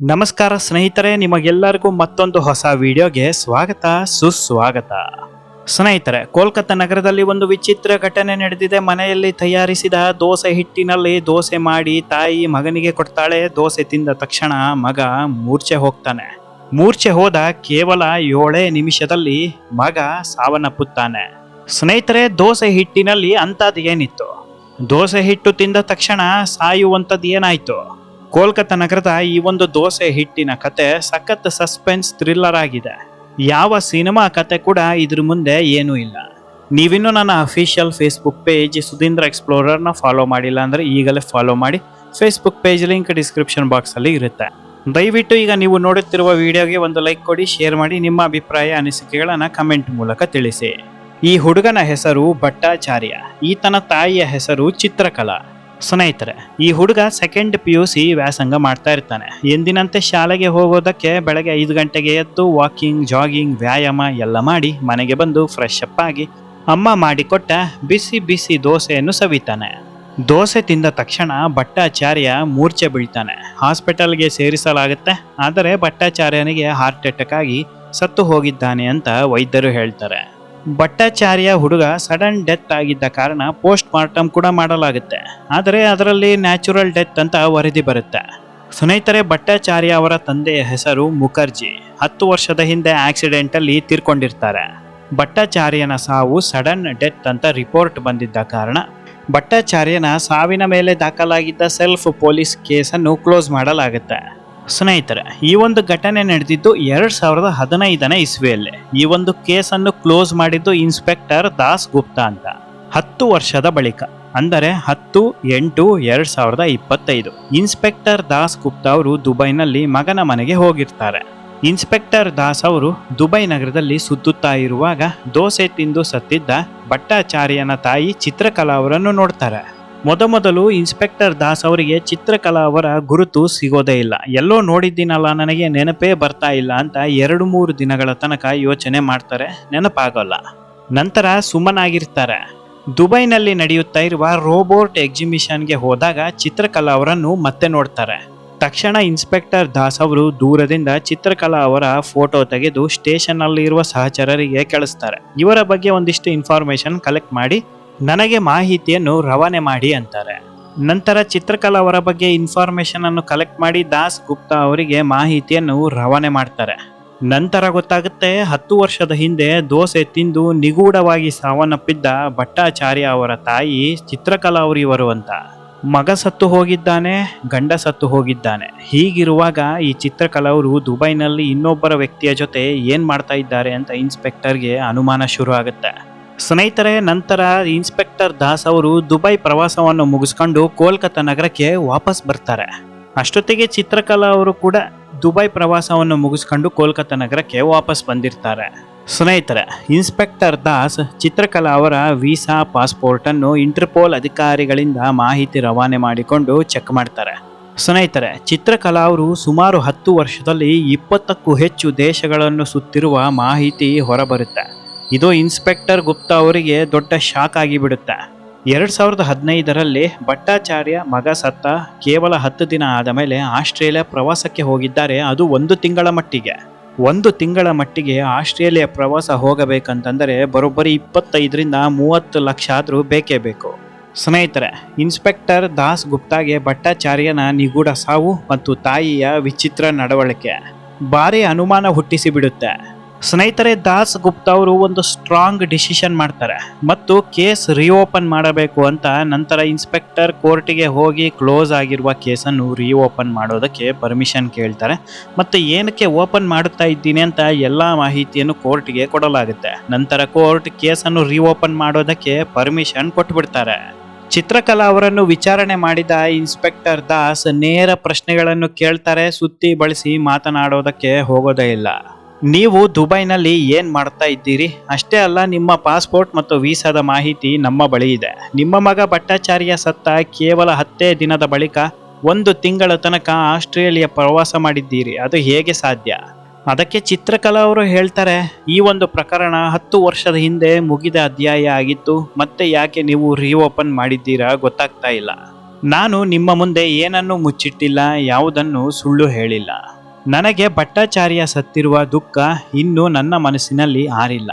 ನಮಸ್ಕಾರ ಸ್ನೇಹಿತರೆ, ನಿಮಗೆಲ್ಲರಿಗೂ ಮತ್ತೊಂದು ಹೊಸ ವಿಡಿಯೋಗೆ ಸ್ವಾಗತ, ಸುಸ್ವಾಗತ. ಸ್ನೇಹಿತರೆ ಕೋಲ್ಕತ್ತಾ ನಗರದಲ್ಲಿ ಒಂದು ವಿಚಿತ್ರ ಘಟನೆ ನಡೆದಿದೆ. ಮನೆಯಲ್ಲಿ ತಯಾರಿಸಿದ ದೋಸೆ ಹಿಟ್ಟಿನಲ್ಲಿ ದೋಸೆ ಮಾಡಿ ತಾಯಿ ಮಗನಿಗೆ ಕೊಡ್ತಾಳೆ. ದೋಸೆ ತಿಂದ ತಕ್ಷಣ ಮಗ ಮೂರ್ಛೆ ಹೋಗ್ತಾನೆ. ಮೂರ್ಛೆ ಹೋದ ಕೇವಲ ಏಳೇ ನಿಮಿಷದಲ್ಲಿ ಮಗ ಸಾವನ್ನಪ್ಪುತ್ತಾನೆ. ಸ್ನೇಹಿತರೆ, ದೋಸೆ ಹಿಟ್ಟಿನಲ್ಲಿ ಅಂಥದ್ದು ಏನಿತ್ತು ದೋಸೆ ಹಿಟ್ಟು ತಿಂದ ತಕ್ಷಣ ಸಾಯುವಂಥದ್ದು ಏನಾಯ್ತು? ಕೋಲ್ಕತ್ತಾ ನಗರದ ಈ ಒಂದು ದೋಸೆ ಹಿಟ್ಟಿನ ಕತೆ ಸಖತ್ ಸಸ್ಪೆನ್ಸ್ ಥ್ರಿಲ್ಲರ್ ಆಗಿದೆ. ಯಾವ ಸಿನಿಮಾ ಕತೆ ಕೂಡ ಇದ್ರ ಮುಂದೆ ಏನೂ ಇಲ್ಲ. ನೀವಿನ್ನೂ ನನ್ನ ಅಫಿಷಿಯಲ್ ಫೇಸ್ಬುಕ್ ಪೇಜ್ ಸುಧೀಂದ್ರ ಎಕ್ಸ್ಪ್ಲೋರರ್ನ ಫಾಲೋ ಮಾಡಿಲ್ಲ ಅಂದರೆ ಈಗಲೇ ಫಾಲೋ ಮಾಡಿ. ಫೇಸ್ಬುಕ್ ಪೇಜ್ ಲಿಂಕ್ ಡಿಸ್ಕ್ರಿಪ್ಷನ್ ಬಾಕ್ಸಲ್ಲಿ ಇರುತ್ತೆ. ದಯವಿಟ್ಟು ಈಗ ನೀವು ನೋಡುತ್ತಿರುವ ವಿಡಿಯೋಗೆ ಒಂದು ಲೈಕ್ ಕೊಡಿ ಶೇರ್ ಮಾಡಿ, ನಿಮ್ಮ ಅಭಿಪ್ರಾಯ, ಅನಿಸಿಕೆಗಳನ್ನು ಕಮೆಂಟ್ ಮೂಲಕ ತಿಳಿಸಿ. ಈ ಹುಡುಗನ ಹೆಸರು ಭಟ್ಟಾಚಾರ್ಯ, ಈತನ ತಾಯಿಯ ಹೆಸರು ಚಿತ್ರಕಲಾ. ಸ್ನೇಹಿತರೆ, ಈ ಹುಡುಗ ಸೆಕೆಂಡ್ ಪಿ ಯು ಸಿ ವ್ಯಾಸಂಗ ಮಾಡ್ತಾ ಇರ್ತಾನೆ. ಎಂದಿನಂತೆ ಶಾಲೆಗೆ ಹೋಗೋದಕ್ಕೆ ಬೆಳಗ್ಗೆ ಐದು ಗಂಟೆಗೆ ಎದ್ದು ವಾಕಿಂಗ್ ಜಾಗಿಂಗ್ ವ್ಯಾಯಾಮ ಎಲ್ಲ ಮಾಡಿ ಮನೆಗೆ ಬಂದು ಫ್ರೆಶ್ ಅಪ್ ಆಗಿ ಅಮ್ಮ ಮಾಡಿಕೊಟ್ಟ ಬಿಸಿ ಬಿಸಿ ದೋಸೆಯನ್ನು ಸವಿತಾನೆ. ದೋಸೆ ತಿಂದ ತಕ್ಷಣ ಭಟ್ಟಾಚಾರ್ಯ ಮೂರ್ಛೆ ಬೀಳ್ತಾನೆ. ಹಾಸ್ಪಿಟಲ್ಗೆ ಸೇರಿಸಲಾಗುತ್ತೆ, ಆದರೆ ಭಟ್ಟಾಚಾರ್ಯನಿಗೆ ಹಾರ್ಟ್ ಅಟ್ಯಾಕ್ ಆಗಿ ಸತ್ತು ಹೋಗಿದ್ದಾನೆ ಅಂತ ವೈದ್ಯರು ಹೇಳ್ತಾರೆ. ಭಟ್ಟಾಚಾರ್ಯ ಹುಡುಗ ಸಡನ್ ಡೆತ್ ಆಗಿದ್ದ ಕಾರಣ ಪೋಸ್ಟ್ ಮಾರ್ಟಮ್ ಕೂಡ ಮಾಡಲಾಗುತ್ತೆ. ಆದರೆ ಅದರಲ್ಲಿ ನ್ಯಾಚುರಲ್ ಡೆತ್ ಅಂತ ವರದಿ ಬರುತ್ತೆ. ಸ್ನೇಹಿತರೆ, ಭಟ್ಟಾಚಾರ್ಯ ಅವರ ತಂದೆಯ ಹೆಸರು ಮುಖರ್ಜಿ. ಹತ್ತು ವರ್ಷದ ಹಿಂದೆ ಆಕ್ಸಿಡೆಂಟ್ ಅಲ್ಲಿ ತೀರ್ಕೊಂಡಿರ್ತಾರೆ. ಭಟ್ಟಾಚಾರ್ಯನ ಸಾವು ಸಡನ್ ಡೆತ್ ಅಂತ ರಿಪೋರ್ಟ್ ಬಂದಿದ್ದ ಕಾರಣ ಭಟ್ಟಾಚಾರ್ಯನ ಸಾವಿನ ಮೇಲೆ ದಾಖಲಾಗಿದ್ದ ಸೆಲ್ಫ್ ಪೊಲೀಸ್ ಕೇಸನ್ನು ಕ್ಲೋಸ್ ಮಾಡಲಾಗುತ್ತೆ. ಸ್ನೇಹಿತರೆ, ಈ ಒಂದು ಘಟನೆ ನಡೆದಿದ್ದು ಎರಡ್ ಸಾವಿರದ ಹದಿನೈದನೇ ಇಸ್ವಿಯಲ್ಲಿ. ಈ ಒಂದು ಕೇಸನ್ನು ಕ್ಲೋಸ್ ಮಾಡಿದ್ದು ಇನ್ಸ್ಪೆಕ್ಟರ್ ದಾಸ್ ಗುಪ್ತಾ ಅಂತ. ಹತ್ತು ವರ್ಷದ ಬಳಿಕ, ಅಂದರೆ ಹತ್ತು ಎಂಟು ಎರಡ್ ಸಾವಿರದ ಇಪ್ಪತ್ತೈದು, ಇನ್ಸ್ಪೆಕ್ಟರ್ ದಾಸ್ ಗುಪ್ತಾ ಅವರು ದುಬೈನಲ್ಲಿ ಮಗನ ಮನೆಗೆ ಹೋಗಿರ್ತಾರೆ. ಇನ್ಸ್ಪೆಕ್ಟರ್ ದಾಸ್ ಅವರು ದುಬೈ ನಗರದಲ್ಲಿ ಸುತ್ತುತ್ತಾ ಇರುವಾಗ ದೋಸೆ ತಿಂದು ಸತ್ತಿದ್ದ ಭಟ್ಟಾಚಾರ್ಯನ ತಾಯಿ ಚಿತ್ರಕಲಾ ಅವರನ್ನು ನೋಡ್ತಾರೆ. ಮೊದಮೊದಲು ಇನ್ಸ್ಪೆಕ್ಟರ್ ದಾಸ್ ಅವರಿಗೆ ಚಿತ್ರಕಲಾ ಅವರ ಗುರುತು ಸಿಗೋದೇ ಇಲ್ಲ. ಎಲ್ಲೋ ನೋಡಿದ್ದೀನಲ್ಲ, ನನಗೆ ನೆನಪೇ ಬರ್ತಾ ಇಲ್ಲ ಅಂತ ಎರಡು ಮೂರು ದಿನಗಳ ತನಕ ಯೋಚನೆ ಮಾಡ್ತಾರೆ. ನೆನಪಾಗೋಲ್ಲ. ನಂತರ ಸುಮ್ಮನಾಗಿರ್ತಾರೆ ದುಬೈನಲ್ಲಿ ನಡೆಯುತ್ತಾ ಇರುವ ರೋಬೋಟ್ ಎಕ್ಸಿಬಿಷನ್ಗೆ ಹೋದಾಗ ಚಿತ್ರಕಲಾ ಅವರನ್ನು ಮತ್ತೆ ನೋಡ್ತಾರೆ. ತಕ್ಷಣ ಇನ್ಸ್ಪೆಕ್ಟರ್ ದಾಸ್ ಅವರು ದೂರದಿಂದ ಚಿತ್ರಕಲಾ ಅವರ ಫೋಟೋ ತೆಗೆದು ಸ್ಟೇಷನ್ ಅಲ್ಲಿ ಇರುವ ಸಹಚರರಿಗೆ ಕಳಿಸ್ತಾರೆ. ಇವರ ಬಗ್ಗೆ ಒಂದಿಷ್ಟು ಇನ್ಫಾರ್ಮೇಶನ್ ಕಲೆಕ್ಟ್ ಮಾಡಿ ನನಗೆ ಮಾಹಿತಿಯನ್ನು ರವಾನೆ ಮಾಡಿ ಅಂತಾರೆ. ನಂತರ ಚಿತ್ರಕಲಾ ಅವರ ಬಗ್ಗೆ ಇನ್ಫಾರ್ಮೇಶನ್ ಅನ್ನು ಕಲೆಕ್ಟ್ ಮಾಡಿ ದಾಸ್ ಗುಪ್ತಾ ಅವರಿಗೆ ಮಾಹಿತಿಯನ್ನು ರವಾನೆ ಮಾಡ್ತಾರೆ. ನಂತರ ಗೊತ್ತಾಗುತ್ತೆ ಹತ್ತು ವರ್ಷದ ಹಿಂದೆ ದೋಸೆ ತಿಂದು ನಿಗೂಢವಾಗಿ ಸಾವನ್ನಪ್ಪಿದ್ದ ಭಟ್ಟಾಚಾರ್ಯ ಅವರ ತಾಯಿ ಚಿತ್ರಕಲಾ ಅವರಿವರು ಅಂತ. ಮಗ ಸತ್ತು ಹೋಗಿದ್ದಾನೆ, ಗಂಡ ಸತ್ತು ಹೋಗಿದ್ದಾನೆ. ಹೀಗಿರುವಾಗ ಈ ಚಿತ್ರಕಲಾ ಅವರು ದುಬೈನಲ್ಲಿ ಇನ್ನೊಬ್ಬರ ವ್ಯಕ್ತಿಯ ಜೊತೆ ಏನ್ ಮಾಡ್ತಾ ಇದ್ದಾರೆ ಅಂತ ಇನ್ಸ್ಪೆಕ್ಟರ್ಗೆ ಅನುಮಾನ ಶುರು ಆಗುತ್ತೆ ಸ್ನೇಹಿತರೆ, ನಂತರ ಇನ್ಸ್ಪೆಕ್ಟರ್ ದಾಸ್ ಅವರು ದುಬೈ ಪ್ರವಾಸವನ್ನು ಮುಗಿಸ್ಕೊಂಡು ಕೋಲ್ಕತ್ತಾ ನಗರಕ್ಕೆ ವಾಪಸ್ ಬರ್ತಾರೆ. ಅಷ್ಟೊತ್ತಿಗೆ ಚಿತ್ರಕಲಾ ಅವರು ಕೂಡ ದುಬೈ ಪ್ರವಾಸವನ್ನು ಮುಗಿಸ್ಕೊಂಡು ಕೋಲ್ಕತ್ತಾ ನಗರಕ್ಕೆ ವಾಪಸ್ ಬಂದಿರ್ತಾರೆ. ಸ್ನೇಹಿತರೆ, ಇನ್ಸ್ಪೆಕ್ಟರ್ ದಾಸ್ ಚಿತ್ರಕಲಾ ಅವರ ವೀಸಾ ಪಾಸ್ಪೋರ್ಟ್ ಅನ್ನು ಇಂಟರ್ಪೋಲ್ ಅಧಿಕಾರಿಗಳಿಂದ ಮಾಹಿತಿ ರವಾನೆ ಮಾಡಿಕೊಂಡು ಚೆಕ್ ಮಾಡ್ತಾರೆ. ಸ್ನೇಹಿತರೆ, ಚಿತ್ರಕಲಾ ಅವರು ಸುಮಾರು ಹತ್ತು ವರ್ಷದಲ್ಲಿ ಇಪ್ಪತ್ತಕ್ಕೂ ಹೆಚ್ಚು ದೇಶಗಳನ್ನು ಸುತ್ತಿರುವ ಮಾಹಿತಿ ಹೊರಬರುತ್ತೆ. ಇದು ಇನ್ಸ್ಪೆಕ್ಟರ್ ಗುಪ್ತಾ ಅವರಿಗೆ ದೊಡ್ಡ ಶಾಕ್ ಆಗಿಬಿಡುತ್ತೆ. ಎರಡು ಸಾವಿರದ ಹದಿನೈದರಲ್ಲಿ ಭಟ್ಟಾಚಾರ್ಯ ಮಗ ಸತ್ತ ಕೇವಲ ಹತ್ತು ದಿನ ಆದ ಮೇಲೆ ಆಸ್ಟ್ರೇಲಿಯಾ ಪ್ರವಾಸಕ್ಕೆ ಹೋಗಿದ್ದಾರೆ. ಅದು ಒಂದು ತಿಂಗಳ ಮಟ್ಟಿಗೆ. ಒಂದು ತಿಂಗಳ ಮಟ್ಟಿಗೆ ಆಸ್ಟ್ರೇಲಿಯಾ ಪ್ರವಾಸ ಹೋಗಬೇಕಂತಂದರೆ ಬರೋಬ್ಬರಿ ಇಪ್ಪತ್ತೈದರಿಂದ ಮೂವತ್ತು ಲಕ್ಷ ಆದರೂ ಬೇಕೇ ಬೇಕು. ಸ್ನೇಹಿತರೆ, ಇನ್ಸ್ಪೆಕ್ಟರ್ ದಾಸ್ ಗುಪ್ತಾಗೆ ಭಟ್ಟಾಚಾರ್ಯನ ನಿಗೂಢ ಸಾವು ಮತ್ತು ತಾಯಿಯ ವಿಚಿತ್ರ ನಡವಳಿಕೆ. ಭಾರಿ ಅನುಮಾನ ಹುಟ್ಟಿಸಿ ಬಿಡುತ್ತೆ ಸ್ನೇಹಿತರೆ, ದಾಸ್ ಗುಪ್ತಾ ಅವರು ಒಂದು ಸ್ಟ್ರಾಂಗ್ ಡಿಸಿಷನ್ ಮಾಡ್ತಾರೆ ಮತ್ತು ಕೇಸ್ ರಿಓಪನ್ ಮಾಡಬೇಕು ಅಂತ ನಂತರ ಇನ್ಸ್ಪೆಕ್ಟರ್ ಕೋರ್ಟಿಗೆ ಹೋಗಿ ಕ್ಲೋಸ್ ಆಗಿರುವ ಕೇಸನ್ನು ರಿಓಪನ್ ಮಾಡೋದಕ್ಕೆ ಪರ್ಮಿಷನ್ ಕೇಳ್ತಾರೆ. ಮತ್ತು ಏನಕ್ಕೆ ಓಪನ್ ಮಾಡುತ್ತಾ ಇದ್ದೀನಿ ಅಂತ ಎಲ್ಲ ಮಾಹಿತಿಯನ್ನು ಕೋರ್ಟ್ಗೆ ಕೊಡಲಾಗುತ್ತೆ. ನಂತರ ಕೋರ್ಟ್ ಕೇಸನ್ನು ರಿಓಪನ್ ಮಾಡೋದಕ್ಕೆ ಪರ್ಮಿಷನ್ ಕೊಟ್ಬಿಡ್ತಾರೆ. ಚಿತ್ರಕಲಾ ಅವರನ್ನು ವಿಚಾರಣೆ ಮಾಡಿದ ಇನ್ಸ್ಪೆಕ್ಟರ್ ದಾಸ್ ನೇರ ಪ್ರಶ್ನೆಗಳನ್ನು ಕೇಳ್ತಾರೆ, ಸುತ್ತಿ ಬಳಸಿ ಮಾತನಾಡೋದಕ್ಕೆ ಹೋಗೋದೇ ಇಲ್ಲ. ನೀವು ದುಬೈನಲ್ಲಿ ಏನು ಮಾಡ್ತಾ ಇದ್ದೀರಿ? ಅಷ್ಟೇ ಅಲ್ಲ, ನಿಮ್ಮ ಪಾಸ್ಪೋರ್ಟ್ ಮತ್ತು ವೀಸಾದ ಮಾಹಿತಿ ನಮ್ಮ ಬಳಿ ಇದೆ. ನಿಮ್ಮ ಮಗ ಭಟ್ಟಾಚಾರ್ಯ ಸತ್ತ ಕೇವಲ ಹತ್ತೇ ದಿನದ ಬಳಿಕ ಒಂದು ತಿಂಗಳ ತನಕ ಆಸ್ಟ್ರೇಲಿಯಾ ಪ್ರವಾಸ ಮಾಡಿದ್ದೀರಿ. ಅದು ಹೇಗೆ ಸಾಧ್ಯ? ಅದಕ್ಕೆ ಚಿತ್ರಕಲಾ ಅವರು ಹೇಳ್ತಾರೆ, ಈ ಒಂದು ಪ್ರಕರಣ ಹತ್ತು ವರ್ಷದ ಹಿಂದೆ ಮುಗಿದ ಅಧ್ಯಾಯ ಆಗಿತ್ತು. ಮತ್ತೆ ಯಾಕೆ ನೀವು ರಿಓಪನ್ ಮಾಡಿದ್ದೀರಾ ಗೊತ್ತಾಗ್ತಾ ಇಲ್ಲ. ನಾನು ನಿಮ್ಮ ಮುಂದೆ ಏನನ್ನು ಮುಚ್ಚಿಟ್ಟಿಲ್ಲ, ಯಾವುದನ್ನು ಸುಳ್ಳು ಹೇಳಿಲ್ಲ. ನನಗೆ ಭಟ್ಟಾಚಾರ್ಯ ಸತ್ತಿರುವ ದುಃಖ ಇನ್ನೂ ನನ್ನ ಮನಸ್ಸಿನಲ್ಲಿ ಆರಿಲ್ಲ.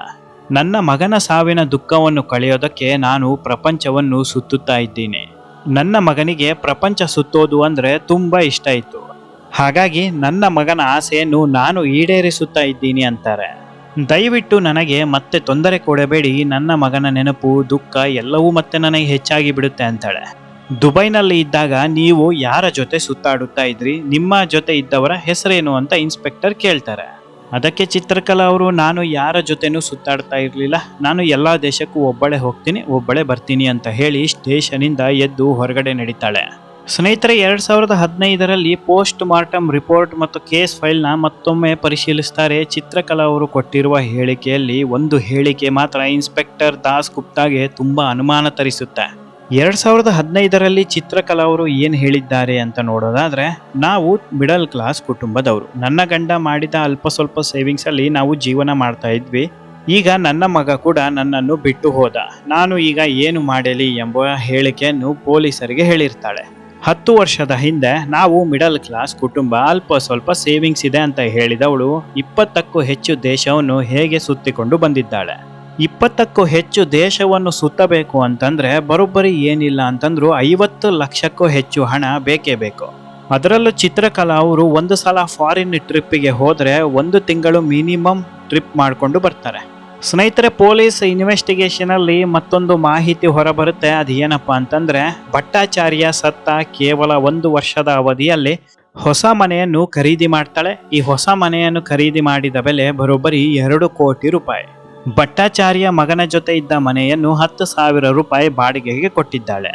ನನ್ನ ಮಗನ ಸಾವಿನ ದುಃಖವನ್ನು ಕಳೆಯೋದಕ್ಕೆ ನಾನು ಪ್ರಪಂಚವನ್ನು ಸುತ್ತುತ್ತಾ ಇದ್ದೀನಿ. ನನ್ನ ಮಗನಿಗೆ ಪ್ರಪಂಚ ಸುತ್ತೋದು ಅಂದರೆ ತುಂಬ ಇಷ್ಟ ಇತ್ತು. ಹಾಗಾಗಿ ನನ್ನ ಮಗನ ಆಸೆಯನ್ನು ನಾನು ಈಡೇರಿಸುತ್ತಾ ಇದ್ದೀನಿ ಅಂತಾರೆ. ದಯವಿಟ್ಟು ನನಗೆ ಮತ್ತೆ ತೊಂದರೆ ಕೊಡಬೇಡಿ. ನನ್ನ ಮಗನ ನೆನಪು, ದುಃಖ ಎಲ್ಲವೂ ಮತ್ತೆ ನನಗೆ ಹೆಚ್ಚಾಗಿ ಬಿಡುತ್ತೆ ಅಂತಾಳೆ. ದುಬೈನಲ್ಲಿ ಇದ್ದಾಗ ನೀವು ಯಾರ ಜೊತೆ ಸುತ್ತಾಡುತ್ತಾ ಇದ್ರಿ? ನಿಮ್ಮ ಜೊತೆ ಇದ್ದವರ ಹೆಸರೇನು ಅಂತ ಇನ್ಸ್ಪೆಕ್ಟರ್ ಕೇಳ್ತಾರೆ. ಅದಕ್ಕೆ ಚಿತ್ರಕಲಾ ಅವರು, ನಾನು ಯಾರ ಜೊತೆನೂ ಸುತ್ತಾಡ್ತಾ ಇರಲಿಲ್ಲ. ನಾನು ಎಲ್ಲ ದೇಶಕ್ಕೂ ಒಬ್ಬಳೆ ಹೋಗ್ತೀನಿ, ಒಬ್ಬಳೆ ಬರ್ತೀನಿ ಅಂತ ಹೇಳಿ ಸ್ಟೇಷನಿಂದ ಎದ್ದು ಹೊರಗಡೆ ನಡೀತಾಳೆ. ಸ್ನೇಹಿತರೆ, ಎರಡ್ ಸಾವಿರದ ಹದಿನೈದರಲ್ಲಿ ಪೋಸ್ಟ್ ಮಾರ್ಟಮ್ ರಿಪೋರ್ಟ್ ಮತ್ತು ಕೇಸ್ ಫೈಲ್ನ ಮತ್ತೊಮ್ಮೆ ಪರಿಶೀಲಿಸ್ತಾರೆ. ಚಿತ್ರಕಲಾ ಅವರು ಕೊಟ್ಟಿರುವ ಹೇಳಿಕೆಯಲ್ಲಿ ಒಂದು ಹೇಳಿಕೆ ಮಾತ್ರ ಇನ್ಸ್ಪೆಕ್ಟರ್ ದಾಸ್ ಗುಪ್ತಾಗೆ ತುಂಬಾ ಅನುಮಾನ ತರಿಸುತ್ತೆ. ಎರಡ್ ಸಾವಿರದ ಹದಿನೈದರಲ್ಲಿ ಚಿತ್ರಕಲಾ ಅವರು ಏನು ಹೇಳಿದ್ದಾರೆ ಅಂತ ನೋಡೋದಾದ್ರೆ, ನಾವು ಮಿಡಲ್ ಕ್ಲಾಸ್ ಕುಟುಂಬದವರು. ನನ್ನ ಗಂಡ ಮಾಡಿದ ಅಲ್ಪ ಸ್ವಲ್ಪ ಸೇವಿಂಗ್ಸ್ ಅಲ್ಲಿ ನಾವು ಜೀವನ ಮಾಡ್ತಾ ಇದ್ವಿ. ಈಗ ನನ್ನ ಮಗ ಕೂಡ ನನ್ನನ್ನು ಬಿಟ್ಟು ಹೋದ. ನಾನು ಈಗ ಏನು ಮಾಡಲಿ ಎಂಬ ಹೇಳಿಕೆಯನ್ನು ಪೊಲೀಸರಿಗೆ ಹೇಳಿರ್ತಾಳೆ. ಹತ್ತು ವರ್ಷದ ಹಿಂದೆ ನಾವು ಮಿಡಲ್ ಕ್ಲಾಸ್ ಕುಟುಂಬ ಅಲ್ಪ ಸ್ವಲ್ಪ ಸೇವಿಂಗ್ಸ್ ಇದೆ ಅಂತ ಹೇಳಿದವಳು, ಇಪ್ಪತ್ತಕ್ಕೂ ಹೆಚ್ಚು ದೇಶವನ್ನು ಹೇಗೆ ಸುತ್ತಿಕೊಂಡು ಬಂದಿದ್ದಾಳೆ. ಇಪ್ಪತ್ತಕ್ಕೂ ಹೆಚ್ಚು ದೇಶವನ್ನು ಸುತ್ತಬೇಕು ಅಂತಂದ್ರೆ ಬರೋಬ್ಬರಿ ಏನಿಲ್ಲ ಅಂತಂದ್ರು ಐವತ್ತು ಲಕ್ಷಕ್ಕೂ ಹೆಚ್ಚು ಹಣ ಬೇಕೇ ಬೇಕು. ಅದರಲ್ಲೂ ಚಿತ್ರಕಲಾ ಅವರು ಒಂದು ಸಲ ಫಾರಿನ್ ಟ್ರಿಪ್ಪಿಗೆ ಹೋದರೆ ಒಂದು ತಿಂಗಳು ಮಿನಿಮಮ್ ಟ್ರಿಪ್ ಮಾಡಿಕೊಂಡು ಬರ್ತಾರೆ. ಸ್ನೇಹಿತರೆ, ಪೊಲೀಸ್ ಇನ್ವೆಸ್ಟಿಗೇಷನ್ ಅಲ್ಲಿ ಮತ್ತೊಂದು ಮಾಹಿತಿ ಹೊರಬರುತ್ತೆ. ಅದು ಏನಪ್ಪ ಅಂತಂದ್ರೆ, ಭಟ್ಟಾಚಾರ್ಯ ಸತ್ತ ಕೇವಲ ಒಂದು ವರ್ಷದ ಅವಧಿಯಲ್ಲಿ ಹೊಸ ಮನೆಯನ್ನು ಖರೀದಿ ಮಾಡ್ತಾಳೆ. ಈ ಹೊಸ ಮನೆಯನ್ನು ಖರೀದಿ ಮಾಡಿದ ಬೆಲೆ ಬರೋಬ್ಬರಿ ಎರಡು ಕೋಟಿ ರೂಪಾಯಿ. ಭಟ್ಟಾಚಾರ್ಯ ಮಗನ ಜೊತೆ ಇದ್ದ ಮನೆಯನ್ನು ಹತ್ತು ಸಾವಿರ ರೂಪಾಯಿ ಬಾಡಿಗೆಗೆ ಕೊಟ್ಟಿದ್ದಾಳೆ.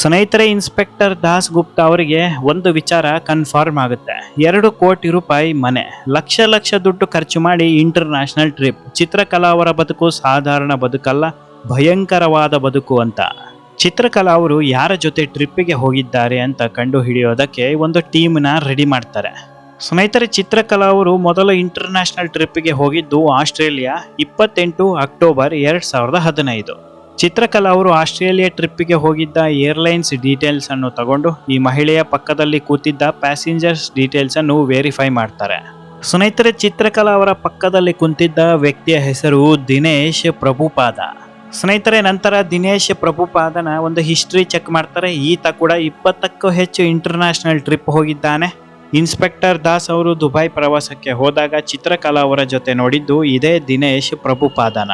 ಸ್ನೇಹಿತರೆ, ಇನ್ಸ್ಪೆಕ್ಟರ್ ದಾಸ್ ಗುಪ್ತಾ ಅವರಿಗೆ ಒಂದು ವಿಚಾರ ಕನ್ಫರ್ಮ್ ಆಗುತ್ತೆ. ಎರಡು ಕೋಟಿ ರೂಪಾಯಿ ಮನೆ, ಲಕ್ಷ ಲಕ್ಷ ದುಡ್ಡು ಖರ್ಚು ಮಾಡಿ ಇಂಟರ್ನ್ಯಾಷನಲ್ ಟ್ರಿಪ್, ಚಿತ್ರಕಲಾ ಅವರ ಬದುಕು ಸಾಧಾರಣ ಬದುಕಲ್ಲ, ಭಯಂಕರವಾದ ಬದುಕು ಅಂತ. ಚಿತ್ರಕಲಾ ಅವರು ಯಾರ ಜೊತೆ ಟ್ರಿಪ್ಪಿಗೆ ಹೋಗಿದ್ದಾರೆ ಅಂತ ಕಂಡು ಹಿಡಿಯೋದಕ್ಕೆ ಒಂದು ಟೀಮ್ನ ರೆಡಿ ಮಾಡ್ತಾರೆ. ಸ್ನೇಹಿತರೆ, ಚಿತ್ರಕಲಾ ಅವರು ಮೊದಲು ಇಂಟರ್ನ್ಯಾಷನಲ್ ಟ್ರಿಪ್ಗೆ ಹೋಗಿದ್ದು ಆಸ್ಟ್ರೇಲಿಯಾ ಇಪ್ಪತ್ತೆಂಟು ಅಕ್ಟೋಬರ್ ಎರಡು ಸಾವಿರದ ಹದಿನೈದು. ಚಿತ್ರಕಲಾ ಅವರು ಆಸ್ಟ್ರೇಲಿಯಾ ಟ್ರಿಪ್ಪಿಗೆ ಹೋಗಿದ್ದ ಏರ್ಲೈನ್ಸ್ ಡೀಟೇಲ್ಸ್ ಅನ್ನು ತಗೊಂಡು ಈ ಮಹಿಳೆಯ ಪಕ್ಕದಲ್ಲಿ ಕೂತಿದ್ದ ಪ್ಯಾಸೆಂಜರ್ಸ್ ಡೀಟೇಲ್ಸ್ ಅನ್ನು ವೆರಿಫೈ ಮಾಡ್ತಾರೆ. ಸ್ನೇಹಿತರೆ, ಚಿತ್ರಕಲಾ ಅವರ ಪಕ್ಕದಲ್ಲಿ ಕುಂತಿದ್ದ ವ್ಯಕ್ತಿಯ ಹೆಸರು ದಿನೇಶ್ ಪ್ರಭುಪಾದ. ಸ್ನೇಹಿತರೆ, ನಂತರ ದಿನೇಶ್ ಪ್ರಭುಪಾದನ ಒಂದು ಹಿಸ್ಟ್ರಿ ಚೆಕ್ ಮಾಡ್ತಾರೆ. ಈತ ಕೂಡ ಇಪ್ಪತ್ತಕ್ಕೂ ಹೆಚ್ಚು ಇಂಟರ್ನ್ಯಾಷನಲ್ ಟ್ರಿಪ್ ಹೋಗಿದ್ದಾನೆ. ಇನ್ಸ್ಪೆಕ್ಟರ್ ದಾಸ್ ಅವರು ದುಬೈ ಪ್ರವಾಸಕ್ಕೆ ಹೋದಾಗ ಚಿತ್ರಕಲಾ ಅವರ ಜೊತೆ ನೋಡಿದ್ದು ಇದೇ ದಿನೇಶ್ ಪ್ರಭುಪಾದನ.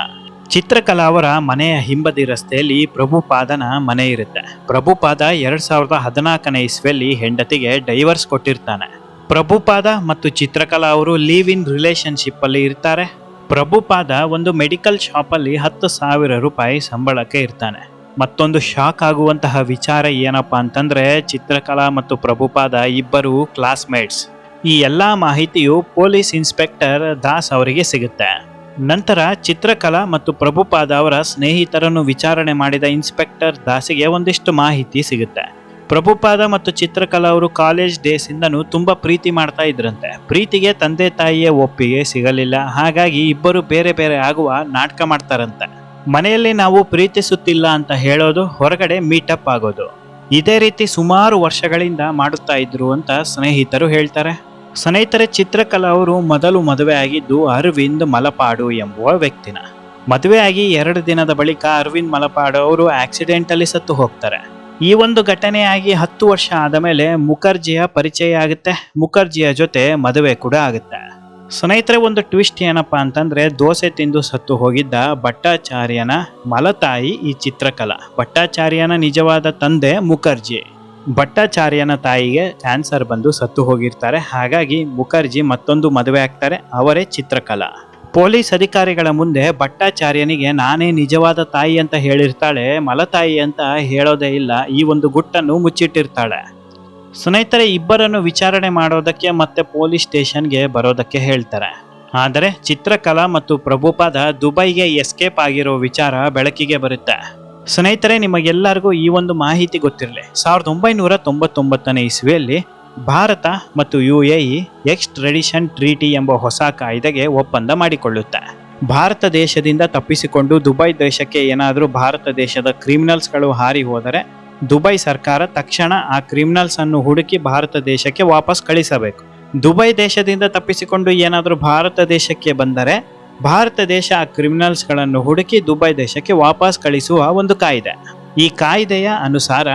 ಚಿತ್ರಕಲಾ ಅವರ ಮನೆಯ ಹಿಂಬದಿ ರಸ್ತೆಯಲ್ಲಿ ಪ್ರಭುಪಾದನ ಮನೆ ಇರುತ್ತೆ. ಪ್ರಭುಪಾದ ಎರಡ್ ಸಾವಿರದ ಹದಿನಾಲ್ಕನೇ ಇಸ್ವಿಯಲ್ಲಿ ಹೆಂಡತಿಗೆ ಡೈವರ್ಸ್ ಕೊಟ್ಟಿರ್ತಾನೆ. ಪ್ರಭುಪಾದ ಮತ್ತು ಚಿತ್ರಕಲಾ ಅವರು ಲೀವ್ ಇನ್ ರಿಲೇಶನ್ಶಿಪ್ ಅಲ್ಲಿ ಇರ್ತಾರೆ. ಪ್ರಭುಪಾದ ಒಂದು ಮೆಡಿಕಲ್ ಶಾಪಲ್ಲಿ ಹತ್ತು ಸಾವಿರ ರೂಪಾಯಿ ಸಂಬಳಕ್ಕೆ ಇರ್ತಾನೆ. ಮತ್ತೊಂದು ಶಾಕ್ ಆಗುವಂತಹ ವಿಚಾರ ಏನಪ್ಪ ಅಂತಂದ್ರೆ ಚಿತ್ರಕಲಾ ಮತ್ತು ಪ್ರಭುಪಾದ ಇಬ್ಬರು ಕ್ಲಾಸ್ಮೇಟ್ಸ್. ಈ ಎಲ್ಲಾ ಮಾಹಿತಿಯು ಪೊಲೀಸ್ ಇನ್ಸ್ಪೆಕ್ಟರ್ ದಾಸ್ ಅವರಿಗೆ ಸಿಗುತ್ತೆ. ನಂತರ ಚಿತ್ರಕಲಾ ಮತ್ತು ಪ್ರಭುಪಾದ ಅವರ ಸ್ನೇಹಿತರನ್ನು ವಿಚಾರಣೆ ಮಾಡಿದ ಇನ್ಸ್ಪೆಕ್ಟರ್ ದಾಸಿಗೆ ಒಂದಿಷ್ಟು ಮಾಹಿತಿ ಸಿಗುತ್ತೆ. ಪ್ರಭುಪಾದ ಮತ್ತು ಚಿತ್ರಕಲಾ ಅವರು ಕಾಲೇಜ್ ಡೇಸಿಂದನೂ ತುಂಬಾ ಪ್ರೀತಿ ಮಾಡ್ತಾ ಇದ್ರಂತೆ. ಪ್ರೀತಿಗೆ ತಂದೆ ತಾಯಿಯ ಒಪ್ಪಿಗೆ ಸಿಗಲಿಲ್ಲ. ಹಾಗಾಗಿ ಇಬ್ಬರು ಬೇರೆ ಬೇರೆ ಆಗುವ ನಾಟಕ ಮಾಡ್ತಾರಂತೆ. ಮನೆಯಲ್ಲಿ ನಾವು ಪ್ರೀತಿಸುತ್ತಿಲ್ಲ ಅಂತ ಹೇಳೋದು ಹೊರಗಡೆ ಮೀಟಪ್ ಆಗೋದು. ಇದೇ ರೀತಿ ಸುಮಾರು ವರ್ಷಗಳಿಂದ ಮಾಡುತ್ತಾ ಇದ್ರು ಅಂತ ಸ್ನೇಹಿತರು ಹೇಳ್ತಾರೆ. ಸ್ನೇಹಿತರೆ, ಚಿತ್ರಕಲಾ ಅವರು ಮೊದಲು ಮದುವೆ ಆಗಿದ್ದು ಅರವಿಂದ್ ಮಲಪಾಡು ಎಂಬುವ ವ್ಯಕ್ತಿನ. ಮದುವೆಯಾಗಿ ಎರಡು ದಿನದ ಬಳಿಕ ಅರವಿಂದ್ ಮಲಪಾಡು ಅವರು ಆಕ್ಸಿಡೆಂಟಲ್ಲಿ ಸತ್ತು ಹೋಗ್ತಾರೆ. ಈ ಒಂದು ಘಟನೆಯಾಗಿ ಹತ್ತು ವರ್ಷ ಆದ ಮೇಲೆ ಮುಖರ್ಜಿಯ ಪರಿಚಯ ಆಗುತ್ತೆ. ಮುಖರ್ಜಿಯ ಜೊತೆ ಮದುವೆ ಕೂಡ ಆಗುತ್ತೆ. ಸ್ನೇಹಿತರೆ, ಒಂದು ಟ್ವಿಸ್ಟ್ ಏನಪ್ಪಾ ಅಂತಂದ್ರೆ, ದೋಸೆ ತಿಂದು ಸತ್ತು ಹೋಗಿದ್ದ ಭಟ್ಟಾಚಾರ್ಯನ ಮಲತಾಯಿ ಈ ಚಿತ್ರಕಲಾ. ಭಟ್ಟಾಚಾರ್ಯನ ನಿಜವಾದ ತಂದೆ ಮುಖರ್ಜಿ. ಭಟ್ಟಾಚಾರ್ಯನ ತಾಯಿಗೆ ಕ್ಯಾನ್ಸರ್ ಬಂದು ಸತ್ತು ಹೋಗಿರ್ತಾರೆ. ಹಾಗಾಗಿ ಮುಖರ್ಜಿ ಮತ್ತೊಂದು ಮದುವೆ ಆಗ್ತಾರೆ, ಅವರೇ ಚಿತ್ರಕಲಾ. ಪೊಲೀಸ್ ಅಧಿಕಾರಿಗಳ ಮುಂದೆ ಭಟ್ಟಾಚಾರ್ಯನಿಗೆ, ನಾನೇ ನಿಜವಾದ ತಾಯಿ ಅಂತ ಹೇಳಿರ್ತಾಳೆ. ಮಲತಾಯಿ ಅಂತ ಹೇಳೋದೇ ಇಲ್ಲ, ಈ ಒಂದು ಗುಟ್ಟನ್ನು ಮುಚ್ಚಿಟ್ಟಿರ್ತಾಳೆ. ಸ್ನೇಹಿತರೆ, ಇಬ್ಬರನ್ನು ವಿಚಾರಣೆ ಮಾಡೋದಕ್ಕೆ ಮತ್ತೆ ಪೊಲೀಸ್ ಸ್ಟೇಷನ್ಗೆ ಬರೋದಕ್ಕೆ ಹೇಳ್ತಾರೆ. ಆದರೆ ಚಿತ್ರಕಲಾ ಮತ್ತು ಪ್ರಭುಪಾದ ದುಬೈಗೆ ಎಸ್ಕೇಪ್ ಆಗಿರೋ ವಿಚಾರ ಬೆಳಕಿಗೆ ಬರುತ್ತೆ. ಸ್ನೇಹಿತರೆ, ನಿಮಗೆಲ್ಲರಿಗೂ ಈ ಒಂದು ಮಾಹಿತಿ ಗೊತ್ತಿರಲಿ. ಸಾವಿರದ ಒಂಬೈನೂರ ತೊಂಬತ್ತೊಂಬತ್ತನೇ ಇಸ್ವಿಯಲ್ಲಿ ಭಾರತ ಮತ್ತು U A E extradition treaty ಎಂಬ ಹೊಸ ಕಾಯ್ದೆಗೆ ಒಪ್ಪಂದ ಮಾಡಿಕೊಳ್ಳುತ್ತೆ. ಭಾರತ ದೇಶದಿಂದ ತಪ್ಪಿಸಿಕೊಂಡು ದುಬೈ ದೇಶಕ್ಕೆ ಏನಾದರೂ ಭಾರತ ದೇಶದ ಕ್ರಿಮಿನಲ್ಸ್ಗಳು ಹಾರಿ ಹೋದರೆ ದುಬೈ ಸರ್ಕಾರ ತಕ್ಷಣ ಆ ಕ್ರಿಮಿನಲ್ಸ್ ಅನ್ನು ಹುಡುಕಿ ಭಾರತ ದೇಶಕ್ಕೆ ವಾಪಸ್ ಕಳಿಸಬೇಕು. ದುಬೈ ದೇಶದಿಂದ ತಪ್ಪಿಸಿಕೊಂಡು ಏನಾದರೂ ಭಾರತ ದೇಶಕ್ಕೆ ಬಂದರೆ ಭಾರತ ದೇಶ ಆ ಕ್ರಿಮಿನಲ್ಸ್ಗಳನ್ನು ಹುಡುಕಿ ದುಬೈ ದೇಶಕ್ಕೆ ವಾಪಸ್ ಕಳಿಸುವ ಒಂದು ಕಾಯ್ದೆ. ಈ ಕಾಯ್ದೆಯ ಅನುಸಾರ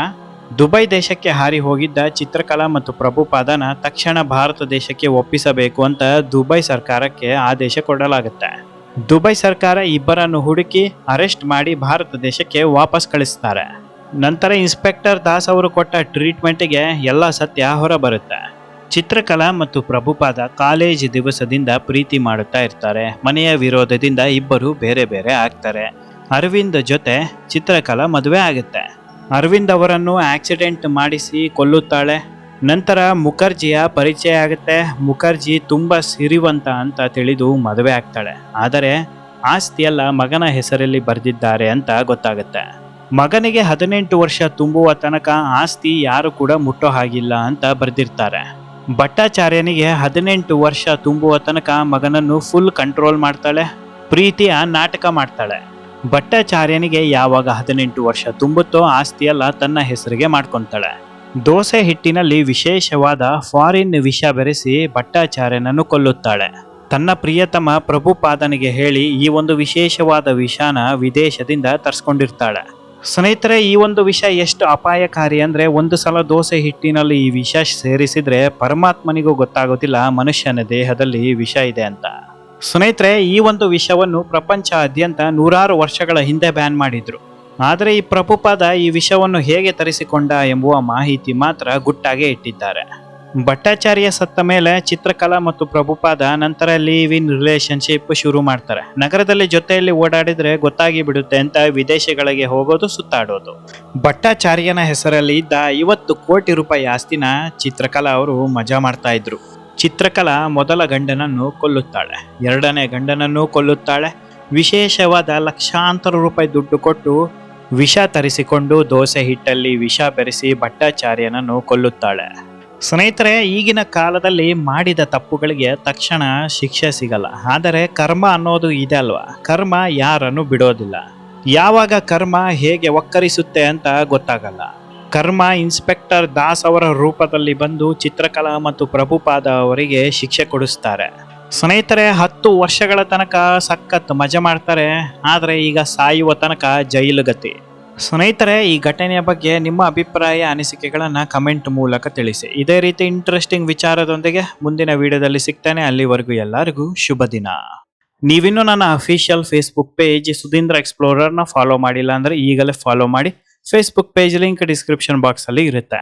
ದುಬೈ ದೇಶಕ್ಕೆ ಹಾರಿ ಹೋಗಿದ್ದ ಚಿತ್ರಕಲಾ ಮತ್ತು ಪ್ರಭುಪಾದನ ತಕ್ಷಣ ಭಾರತ ದೇಶಕ್ಕೆ ಒಪ್ಪಿಸಬೇಕು ಅಂತ ದುಬೈ ಸರ್ಕಾರಕ್ಕೆ ಆದೇಶ ಕೊಡಲಾಗುತ್ತೆ. ದುಬೈ ಸರ್ಕಾರ ಇಬ್ಬರನ್ನು ಹುಡುಕಿ ಅರೆಸ್ಟ್ ಮಾಡಿ ಭಾರತ ದೇಶಕ್ಕೆ ವಾಪಸ್ ಕಳಿಸ್ತಾರೆ. ನಂತರ ಇನ್ಸ್ಪೆಕ್ಟರ್ ದಾಸ್ ಅವರು ಕೊಟ್ಟ ಟ್ರೀಟ್ಮೆಂಟ್ಗೆ ಎಲ್ಲ ಸತ್ಯ ಹೊರಬರುತ್ತೆ ಚಿತ್ರಕಲಾ ಮತ್ತು ಪ್ರಭುಪಾದ ಕಾಲೇಜ್ ದಿವಸದಿಂದ ಪ್ರೀತಿ ಮಾಡುತ್ತಾ ಇರ್ತಾರೆ. ಮನೆಯ ವಿರೋಧದಿಂದ ಇಬ್ಬರು ಬೇರೆ ಬೇರೆ ಆಗ್ತಾರೆ. ಅರವಿಂದ್ ಜೊತೆ ಚಿತ್ರಕಲಾ ಮದುವೆ ಆಗುತ್ತೆ. ಅರವಿಂದ್ ಅವರನ್ನು ಆಕ್ಸಿಡೆಂಟ್ ಮಾಡಿಸಿ ಕೊಲ್ಲುತ್ತಾಳೆ. ನಂತರ ಮುಖರ್ಜಿಯ ಪರಿಚಯ ಆಗುತ್ತೆ. ಮುಖರ್ಜಿ ತುಂಬ ಸಿರಿವಂತ ಅಂತ ತಿಳಿದು ಮದುವೆ ಆಗ್ತಾಳೆ. ಆದರೆ ಆಸ್ತಿಯೆಲ್ಲ ಮಗನ ಹೆಸರಲ್ಲಿ ಬರೆದಿದ್ದಾರೆ ಅಂತ ಗೊತ್ತಾಗುತ್ತೆ. ಮಗನಿಗೆ ಹದಿನೆಂಟು ವರ್ಷ ತುಂಬುವ ತನಕ ಆಸ್ತಿ ಯಾರು ಕೂಡ ಮುಟ್ಟೋ ಹಾಗಿಲ್ಲ ಅಂತ ಬರೆದಿರ್ತಾರೆ. ಭಟ್ಟಾಚಾರ್ಯನಿಗೆ ಹದಿನೆಂಟು ವರ್ಷ ತುಂಬುವ ತನಕ ಮಗನನ್ನು ಫುಲ್ ಕಂಟ್ರೋಲ್ ಮಾಡ್ತಾಳೆ, ಪ್ರೀತಿಯ ನಾಟಕ ಮಾಡ್ತಾಳೆ. ಭಟ್ಟಾಚಾರ್ಯನಿಗೆ ಯಾವಾಗ ಹದಿನೆಂಟು ವರ್ಷ ತುಂಬುತ್ತೋ ಆಸ್ತಿಯೆಲ್ಲ ತನ್ನ ಹೆಸರಿಗೆ ಮಾಡ್ಕೊತಾಳೆ. ದೋಸೆ ಹಿಟ್ಟಿನಲ್ಲಿ ವಿಶೇಷವಾದ ಫಾರಿನ್ ವಿಷ ಬೆರೆಸಿ ಭಟ್ಟಾಚಾರ್ಯನನ್ನು ಕೊಲ್ಲುತ್ತಾಳೆ. ತನ್ನ ಪ್ರಿಯತಮ ಪ್ರಭುಪಾದನಿಗೆ ಹೇಳಿ ಈ ಒಂದು ವಿಶೇಷವಾದ ವಿಷಾನ ವಿದೇಶದಿಂದ ತರಿಸ್ಕೊಂಡಿರ್ತಾಳೆ. ಸ್ನೇಹಿತರೆ, ಈ ಒಂದು ವಿಷ ಎಷ್ಟು ಅಪಾಯಕಾರಿ ಅಂದರೆ ಒಂದು ಸಲ ದೋಸೆ ಹಿಟ್ಟಿನಲ್ಲಿ ಈ ವಿಷ ಸೇರಿಸಿದರೆ ಪರಮಾತ್ಮನಿಗೂ ಗೊತ್ತಾಗೋದಿಲ್ಲ, ಮನುಷ್ಯನ ದೇಹದಲ್ಲಿ ವಿಷ ಇದೆ ಅಂತ. ಸ್ನೇಹಿತರೆ, ಈ ಒಂದು ವಿಷವನ್ನು ಪ್ರಪಂಚಾದ್ಯಂತ ನೂರಾರು ವರ್ಷಗಳ ಹಿಂದೆ ಬ್ಯಾನ್ ಮಾಡಿದ್ರು. ಆದರೆ ಈ ಪ್ರಭುಪಾದ ಈ ವಿಷವನ್ನು ಹೇಗೆ ತರಿಸಿಕೊಂಡ ಎಂಬುವ ಮಾಹಿತಿ ಮಾತ್ರ ಗುಟ್ಟಾಗೆ ಇಟ್ಟಿದ್ದಾರೆ. ಭಟ್ಟಾಚಾರ್ಯ ಸತ್ತ ಮೇಲೆ ಚಿತ್ರಕಲಾ ಮತ್ತು ಪ್ರಭುಪಾದ ನಂತರ ಲೀವ್ ಇನ್ ರಿಲೇಶನ್ಶಿಪ್ ಶುರು ಮಾಡ್ತಾರೆ. ನಗರದಲ್ಲಿ ಜೊತೆಯಲ್ಲಿ ಓಡಾಡಿದ್ರೆ ಗೊತ್ತಾಗಿ ಬಿಡುತ್ತೆ ಅಂತ ವಿದೇಶಗಳಿಗೆ ಹೋಗೋದು, ಸುತ್ತಾಡೋದು. ಭಟ್ಟಾಚಾರ್ಯನ ಹೆಸರಲ್ಲಿ ಇದ್ದ ಐವತ್ತು ಕೋಟಿ ರೂಪಾಯಿ ಆಸ್ತಿನ ಚಿತ್ರಕಲಾ ಅವರು ಮಜಾ ಮಾಡ್ತಾ ಇದ್ರು. ಚಿತ್ರಕಲಾ ಮೊದಲ ಗಂಡನನ್ನು ಕೊಲ್ಲುತ್ತಾಳೆ, ಎರಡನೇ ಗಂಡನನ್ನು ಕೊಲ್ಲುತ್ತಾಳೆ. ವಿಶೇಷವಾದ ಲಕ್ಷಾಂತರ ರೂಪಾಯಿ ದುಡ್ಡು ಕೊಟ್ಟು ವಿಷ ತರಿಸಿಕೊಂಡು ದೋಸೆ ಹಿಟ್ಟಲ್ಲಿ ವಿಷ ಬೆರೆಸಿ ಭಟ್ಟಾಚಾರ್ಯನನ್ನು ಕೊಲ್ಲುತ್ತಾಳೆ. ಸ್ನೇಹಿತರೆ, ಈಗಿನ ಕಾಲದಲ್ಲಿ ಮಾಡಿದ ತಪ್ಪುಗಳಿಗೆ ತಕ್ಷಣ ಶಿಕ್ಷೆ ಸಿಗಲ್ಲ. ಆದರೆ ಕರ್ಮ ಅನ್ನೋದು ಇದೆ ಅಲ್ವಾ? ಕರ್ಮ ಯಾರನ್ನು ಬಿಡೋದಿಲ್ಲ. ಯಾವಾಗ ಕರ್ಮ ಹೇಗೆ ಒಕ್ಕರಿಸುತ್ತೆ ಅಂತ ಗೊತ್ತಾಗಲ್ಲ. ಕರ್ಮ ಇನ್ಸ್ಪೆಕ್ಟರ್ ದಾಸ್ ಅವರ ರೂಪದಲ್ಲಿ ಬಂದು ಚಿತ್ರಕಲಾ ಮತ್ತು ಪ್ರಭುಪಾದ ಅವರಿಗೆ ಶಿಕ್ಷೆ ಕೊಡಿಸ್ತಾರೆ. ಸ್ನೇಹಿತರೆ, ಹತ್ತು ವರ್ಷಗಳ ತನಕ ಸಖತ್ ಮಜಾ ಮಾಡ್ತಾರೆ. ಆದರೆ ಈಗ ಸಾಯುವ ತನಕ ಜೈಲು ಗತಿ. ಸ್ನೇಹಿತರೆ, ಈ ಘಟನೆಯ ಬಗ್ಗೆ ನಿಮ್ಮ ಅಭಿಪ್ರಾಯ, ಅನಿಸಿಕೆಗಳನ್ನು ಕಮೆಂಟ್ ಮೂಲಕ ತಿಳಿಸಿ. ಇದೇ ರೀತಿ ಇಂಟ್ರೆಸ್ಟಿಂಗ್ ವಿಚಾರದೊಂದಿಗೆ ಮುಂದಿನ ವಿಡಿಯೋದಲ್ಲಿ ಸಿಗ್ತಾನೆ. ಅಲ್ಲಿವರೆಗೂ ಎಲ್ಲರಿಗೂ ಶುಭ ದಿನ. ನೀವಿನ್ನೂ ನನ್ನ ಅಫಿಷಿಯಲ್ ಫೇಸ್ಬುಕ್ ಪೇಜ್ ಸುಧೀಂದ್ರ ಎಕ್ಸ್ಪ್ಲೋರರ್ನ ಫಾಲೋ ಮಾಡಿಲ್ಲ ಅಂದರೆ ಈಗಲೇ ಫಾಲೋ ಮಾಡಿ. ಫೇಸ್ಬುಕ್ ಪೇಜ್ ಲಿಂಕ್ ಡಿಸ್ಕ್ರಿಪ್ಷನ್ ಬಾಕ್ಸಲ್ಲಿ ಇರುತ್ತೆ.